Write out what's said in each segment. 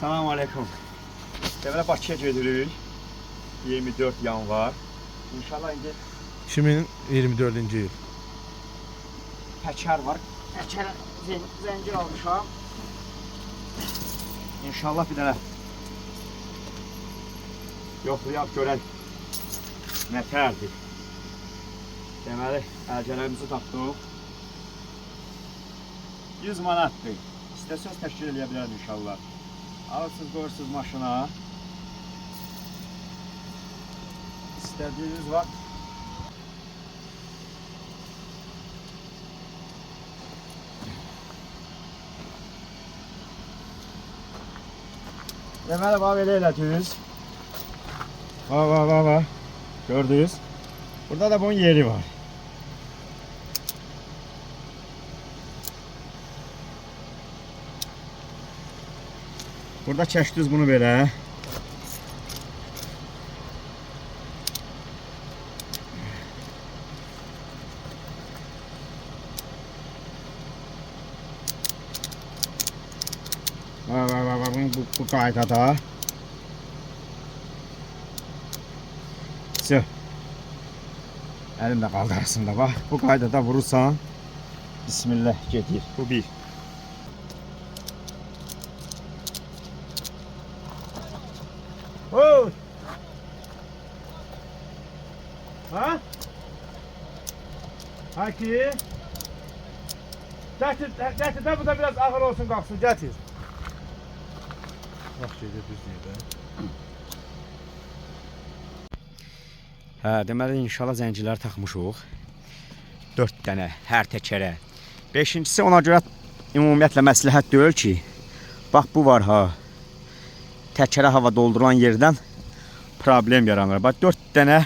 Salam aleyküm. Deməli Bakıya gedirik. 24 yanvar. İnşallah indi 2024-cü il. təkər var. Təkər zen zəncir almışam. İnşallah bir dənə yoxlayaq görək nətərdir. Deməli, əlcələrimizi tapdıq. 100 manatdır. İstəsəz təşkil edə bilərəm inşallah. Alırsınız, qoyursunuz maşına. İstədiyiniz vaxt Deməli, bax belə elədiniz. Bax, bax, bax, bax. Gördünüz? Burada da bunun yeri var. Burada çəkdiniz bunu belə. Bax, bax, bax, bunu bu, bu qaydada. Sə. Əlimdə qaldı arasında bax. Bu qaydada vurursan. Bismillah gedir. Bu bir. Oy! Ha? Haki. Getir, getir de bu da biraz ağır olsun kalksın, getir. Bax gedir düz yerdə. Hə, deməli inşallah zəncirləri taxmışıq. 4 dənə hər təkərə. 5-incisi ona görə ümumiyyətlə məsləhət deyil ki, bax bu var ha. Təkərə hava doldurulan yerdən problem yaranır. Bax 4 dənə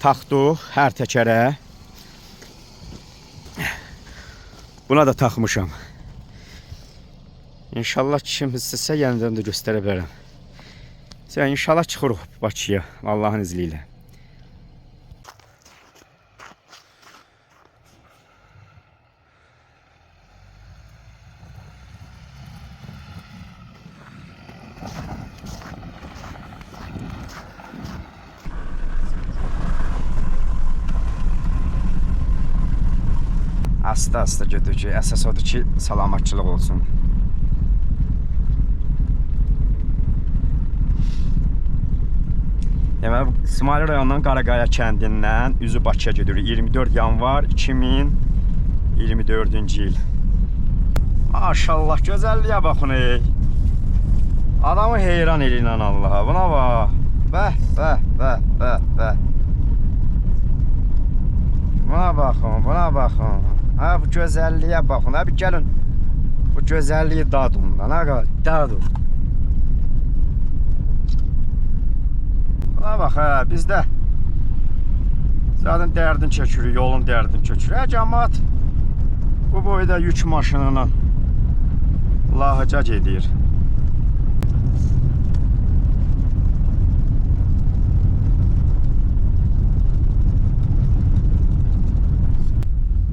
taxdıq hər təkərə. Buna da taxmışam. İnşallah kim istəsə yenidən də göstərə bilərəm. Sən inşallah çıxırıq Bakıya Allahın izni ilə. Asta-asta gedir ki, əsas odur ki, salamatçılıq olsun. Deməli, İsmail rayonunun Qaraqaya kəndindən üzü Bakıya gedirik. 24 yanvar 2024-cü il. Maşallah, gözəlliyə baxın ey. Adamı heyran eləyən Allaha. Buna bax. Bəh, bəh, bəh, bəh, bəh. Buna baxın, buna baxın. Ha bu gözəlliyə baxın. Ha bir gəlin. Bu gözəlliyi dadın. Nə qədər dadın. Buna bax hə, bizdə zaten dərdin çəkirik, yolun dərdin çəkirik. Hə, cəmaat bu boyda yük maşınıyla lahaca gedir.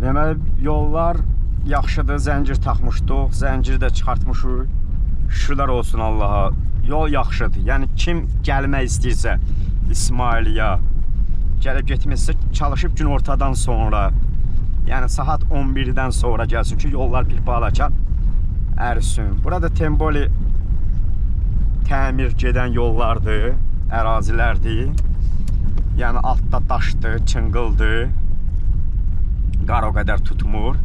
Deməli yollar yaxşıdır, zəncir taxmışdıq, zənciri də çıxartmışıq. Şükürlər olsun Allaha. Yol yaxşıdır. Yəni kim gəlmək istəyirsə İsmailiyə gəlib getməsə çalışıb gün ortadan sonra, yəni saat 11-dən sonra gəlsin ki, yollar bir balaca ərisin. Burada Temboli təmir gedən yollardır, ərazilərdir. Yəni altda daşdır, çınqıldır. Qar o qədər tutmur.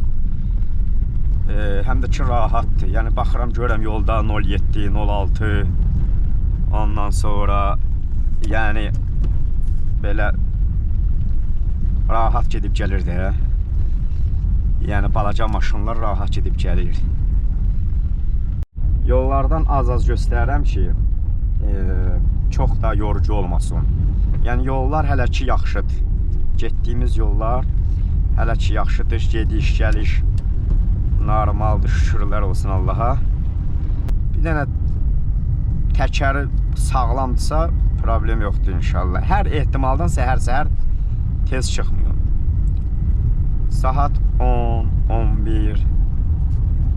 E, həm də ki rahatdır. Yəni baxıram görürəm yolda 07, 06 ondan sonra yəni belə rahat gedib gəlir də. Yəni balaca maşınlar rahat gedib gəlir. Yollardan az-az göstərirəm ki, e, çox da yorucu olmasın. Yəni yollar hələ ki yaxşıdır. Getdiyimiz yollar hələ ki yaxşıdır. Gediş, gəliş normaldır. Şükürlər olsun Allaha. Bir dənə təkəri sağlamdırsa problem yoxdur inşallah. Hər ehtimaldan səhər-səhər tez çıxmıyor. Saat 10, 11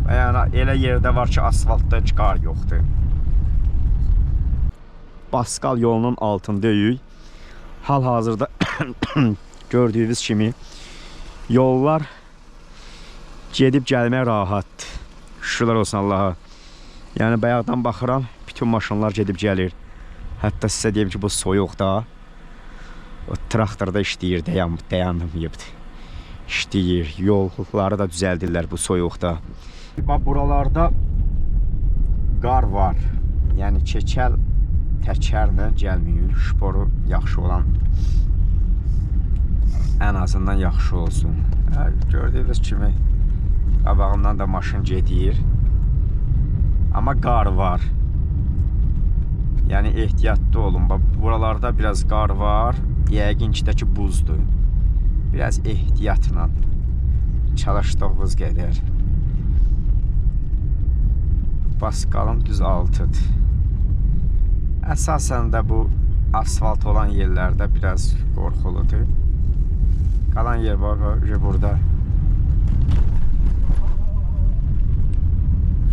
Və yəni elə yerdə var ki, asfaltda qar yoxdur. Baskal yolunun altındayıq. Hal-hazırda gördüyünüz kimi yollar gedib gəlmək rahatdır. Şükürlər olsun Allaha. Yəni bayaqdan baxıram, bütün maşınlar gedib gəlir. Hətta sizə deyim ki, bu soyuqda o traktorda işləyir, dayan, dayanmayıbdı. İşləyir, yolları da düzəldirlər bu soyuqda. Bax buralarda qar var. Yəni keçəl təkərlə gəlməyir. Şporu yaxşı olan ən azından yaxşı olsun. Hə, gördüyünüz kimi da maşın gedir. Amma qar var. Yəni ehtiyatlı olun. Bax buralarda biraz qar var. Yəqin ki də ki buzdur. Biraz ehtiyatla çalışdığımız qədər. Baskalın düz altıdır. Əsasən də bu asfalt olan yerlərdə biraz qorxuludur. Qalan yer burada.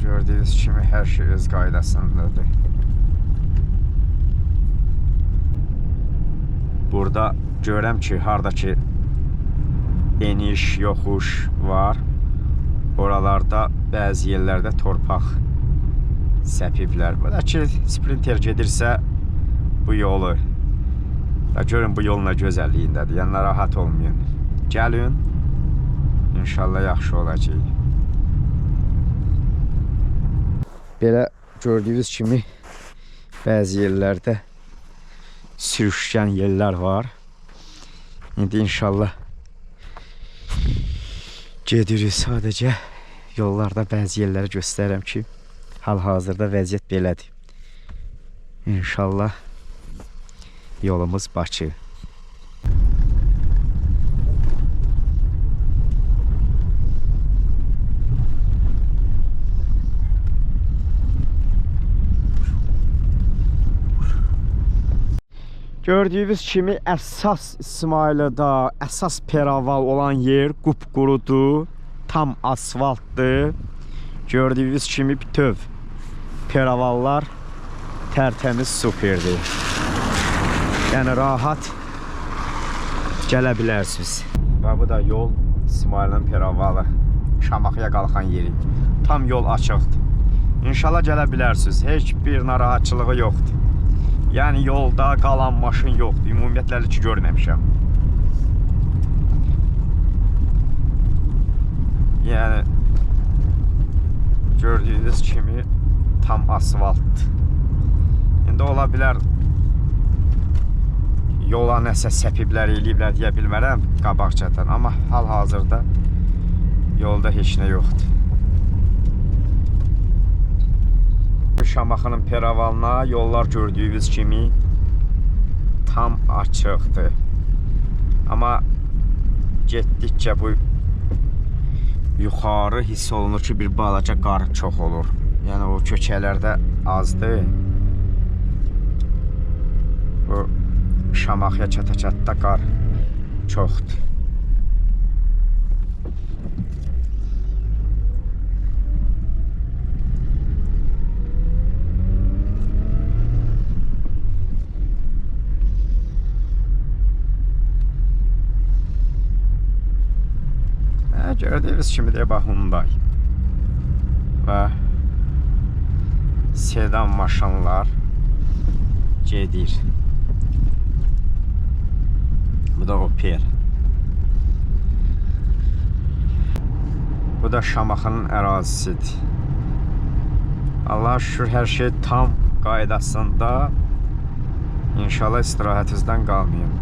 Gördüyünüz kimi hər şey öz qaydasındadır. Burada görürəm ki, hardakı eniş, yoxuş var. Oralarda bəzi yerlərdə torpaq səpiblər. Belə ki, sprinter gedirsə bu yolu da görün bu yolun nə gözəlliyindədir. Yəni narahat olmayın. Gəlin. İnşallah yaxşı olacaq. Belə gördüyünüz kimi bəzi yerlərdə sürüşkən yerlər var. İndi inşallah gedirik sadəcə yollarda bəzi yerləri göstərirəm ki, hal-hazırda vəziyyət belədir. İnşallah yolumuz Bakı. Gördüyünüz kimi əsas İsmailada, əsas peraval olan yer qupqurudur, tam asfaltdır. Gördüyünüz kimi bütöv peravallar tərtəmiz superdir. Yəni rahat gələ bilərsiniz. Və bu da yol İsmailin peravalı. Şamaxıya qalxan yeri. Tam yol açıqdır. İnşallah gələ bilərsiniz. Heç bir narahatçılığı yoxdur. Yəni yolda qalan maşın yoxdur. Ümumiyyətlə ki görməmişəm. Yəni gördüyünüz kimi tam asfalt. İndi ola bilər yola nəsə səpiblər, eləyiblər deyə bilmərəm qabaqcadan, amma hal-hazırda yolda heç nə yoxdur. Şamaxının peravalına yollar gördüyünüz kimi tam açıqdır. Amma getdikcə bu yuxarı hiss olunur ki, bir balaca qar çox olur. Yəni o köçələrdə azdır. Bu Şamaxıya çata-çatda qar çoxdur. Kimi də bax Hyundai. Və sedan maşınlar gedir. Bu da Opel. Bu da Şamaxının ərazisidir. Allah'a şükür hər şey tam qaydasında. İnşallah istirahətinizdən qalmayın.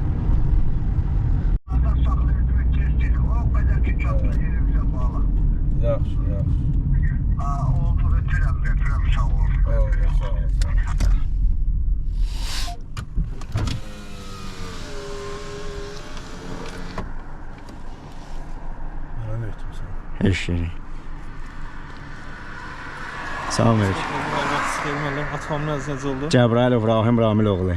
Yaxşı, yaxşı. Oldu ötürəm, ötürəm, sağ ol. Sağ ol, sağ ol. sağ ol. Heç yeri. Salam Allah atamın necə oldu? Cəbrayilov Rahim Ramiloğlu.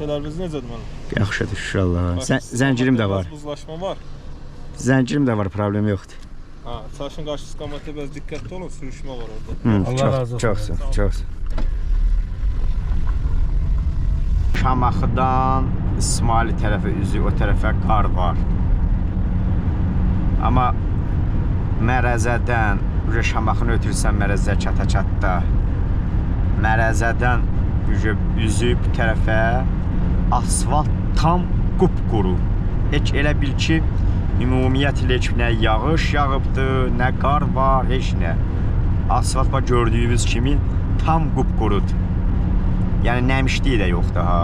Təkələriniz necədir müəllim? Yaxşıdır. Bax, Sən, zəncirim də var. Buzlaşma var. Zəncirim də var, problem yoxdur. Ha, çarşın qarşı istiqamətdə biraz diqqətli olun, sürüşmə var orada. Hı, Allah çox, razı olsun. Çox sağ, ol, çox sağ. ol. Şamaxıdan İsmaili tərəfə üzü, o tərəfə qar var. Amma Mərəzədən, uje Şamaxını ötürsən Mərəzə çata-çatda. Mərəzədən uje üzüb bu tərəfə asfalt tam qupquru. Heç elə bil ki, ümumiyyətlə heç nə yağış yağıbdı, nə qar var, heç nə. Asfalt bax gördüyünüz kimi tam qupqurudur. Yəni nəmişliyi də yoxdur ha.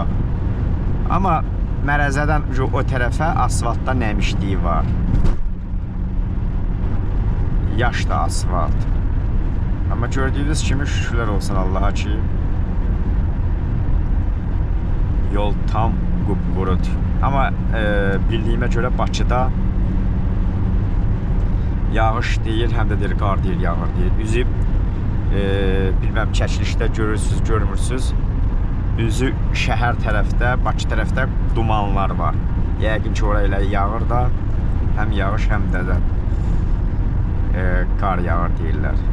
Amma Mərəzədən o tərəfə asfaltda nəmişliyi var. Yaş da asfalt. Amma gördüyünüz kimi şükürlər olsun Allaha ki yol tam qupqurudur. Amma e, bildiyimə görə Bakıda yağış deyil, həm də deyir qar deyil, yağır deyil. Üzüb e, bilməm çəkilişdə görürsüz, görmürsüz. Üzü şəhər tərəfdə, Bakı tərəfdə dumanlar var. Yəqin ki, ora yağır da, həm yağış, həm də də e, qar yağır deyirlər.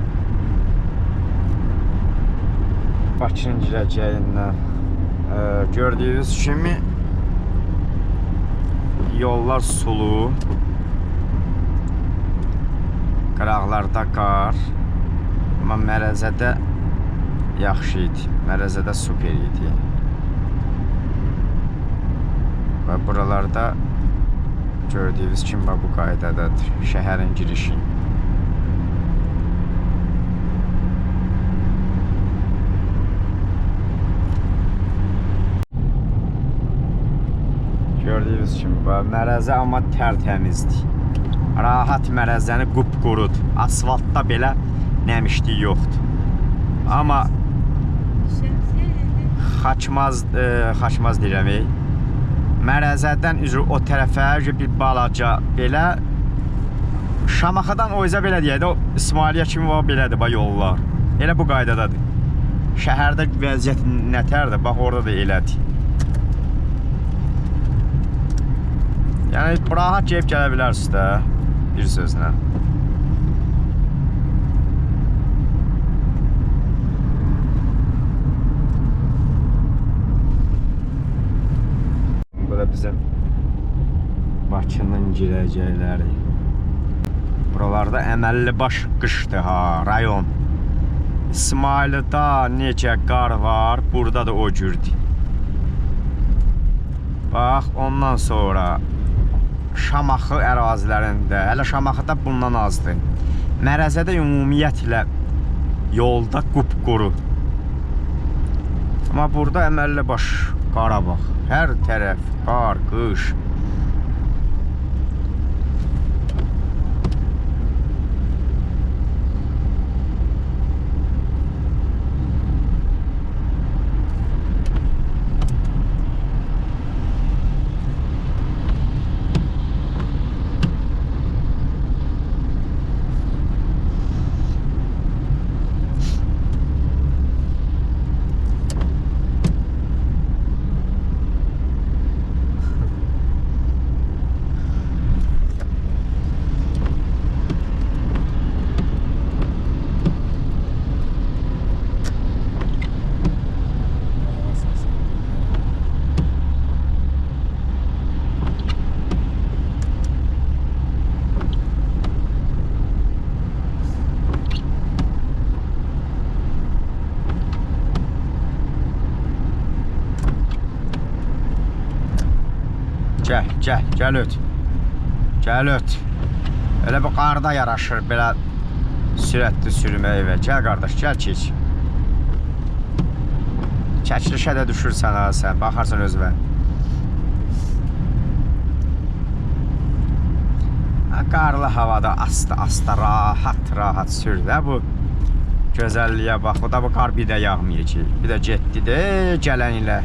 Bakının girəcəyindən e, gördüyünüz kimi yollar sulu. Qıraqlarda qar. Amma Mərəzədə yaxşı idi. Mərəzədə super idi. Və buralarda gördüyünüz kimi bu qaydadadır. Şəhərin girişi. Gördüyünüz kimi bax Mərəzə amma tərtəmizdir. Rahat Mərəzəni qupqurud. Asfaltda belə nəmişlik yoxdur. Amma Xaçmaz, e, Xaçmaz deyirəm. ey. Mərəzədən üzr o tərəfə bir balaca belə Şamaxıdan o izə belə deyək o İsmailiyə kimi var belədir bax yollar. Elə bu qaydadadır. Şəhərdə vəziyyət nətərdir? Bax orada da elədir. Yəni rahat gəlib gələ bilərsiniz də bir sözlə. Bu da bizim Bakının girəcəkləri. Buralarda əməlli baş qışdır ha, rayon. İsmailidə necə qar var, burada da o cürdür. Bax, ondan sonra Şamaxı ərazilərində, hələ Şamaxıda bundan azdır. Mərəzədə ümumiyyətlə yolda qupquru. Amma burada əməlli baş Qarabağ. Hər tərəf qar, qış. Gəl, gəl, gəl öt. Gəl öt. Elə bu qarda yaraşır belə sürətli sürmək və gəl qardaş, gəl keç. Çəkilişə də düşürsən ha sən, baxarsan özünə. Qarlı havada asta-asta rahat-rahat sür də bu gözəlliyə bax. O da bu qar bir də yağmayacaq. Bir də getdi də gələn ilə.